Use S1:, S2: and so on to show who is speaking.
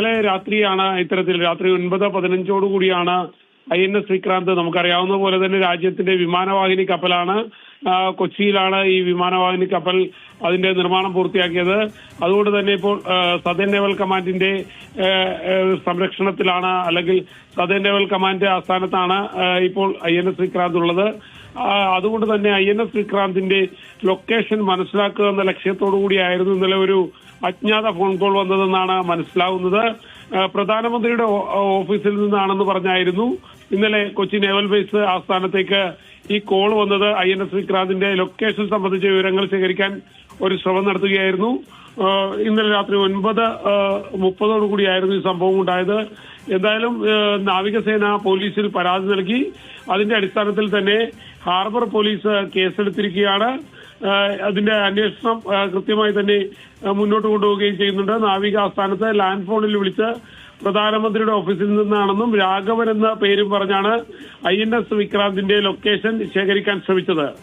S1: ഇന്നലെ രാത്രിയാണ് ഇത്തരത്തിൽ രാത്രി ഒൻപത് പതിനഞ്ചോട് കൂടിയാണ് ഐ എൻ എസ് വിക്രാന്ത് നമുക്കറിയാവുന്ന പോലെ തന്നെ രാജ്യത്തിന്റെ വിമാനവാഹിനി കപ്പലാണ്. കൊച്ചിയിലാണ് ഈ വിമാനവാഹിനി കപ്പൽ അതിന്റെ നിർമ്മാണം പൂർത്തിയാക്കിയത്. അതുകൊണ്ട് തന്നെ ഇപ്പോൾ സദൻ നേവൽ കമാൻഡിന്റെ സംരക്ഷണത്തിലാണ് അല്ലെങ്കിൽ സദേൺ നേവൽ കമാൻഡ് ആസ്ഥാനത്താണ് ഇപ്പോൾ ഐ എൻ എസ് വിക്രാന്ത് ഉള്ളത്. അതുകൊണ്ട് തന്നെ ഐ എൻ എസ് വിക്രാന്തിന്റെ ലൊക്കേഷൻ മനസ്സിലാക്കുക എന്ന ലക്ഷ്യത്തോടു കൂടിയായിരുന്നു ഇന്നലെ ഒരു അജ്ഞാത ഫോൺ കോൾ വന്നതെന്നാണ് മനസ്സിലാവുന്നത്. പ്രധാനമന്ത്രിയുടെ ഓഫീസിൽ നിന്നാണെന്ന് പറഞ്ഞായിരുന്നു. ഇന്നലെ കൊച്ചി നേവൽ ബേസ് ആസ്ഥാനത്തേക്ക് ഈ കോൾ വന്നത് ഐ എൻ എസ് വിക്രാന്തിന്റെ ലൊക്കേഷൻ സംബന്ധിച്ച വിവരങ്ങൾ ശേഖരിക്കാൻ ഒരു ശ്രമം നടത്തുകയായിരുന്നു. ഇന്നലെ രാത്രി ഒൻപത് മുപ്പതോടു കൂടിയായിരുന്നു ഈ സംഭവം ഉണ്ടായത്. എന്തായാലും നാവികസേന പോലീസിൽ പരാതി നൽകി. അതിന്റെ അടിസ്ഥാനത്തിൽ തന്നെ ഹാർബർ പോലീസ് കേസെടുത്തിരിക്കുകയാണ്. അതിന്റെ അന്വേഷണം കൃത്യമായി തന്നെ മുന്നോട്ട് കൊണ്ടുപോവുകയും ചെയ്യുന്നുണ്ട്. നാവിക ആസ്ഥാനത്ത് ലാൻഡ് ഫോണിൽ വിളിച്ച് പ്രധാനമന്ത്രിയുടെ ഓഫീസിൽ നിന്നാണെന്നും രാഘവൻ എന്ന പേരും പറഞ്ഞാണ് ഐ എൻ എസ് വിക്രാന്തിന്റെ ലൊക്കേഷൻ ശേഖരിക്കാൻ ശ്രമിച്ചത്.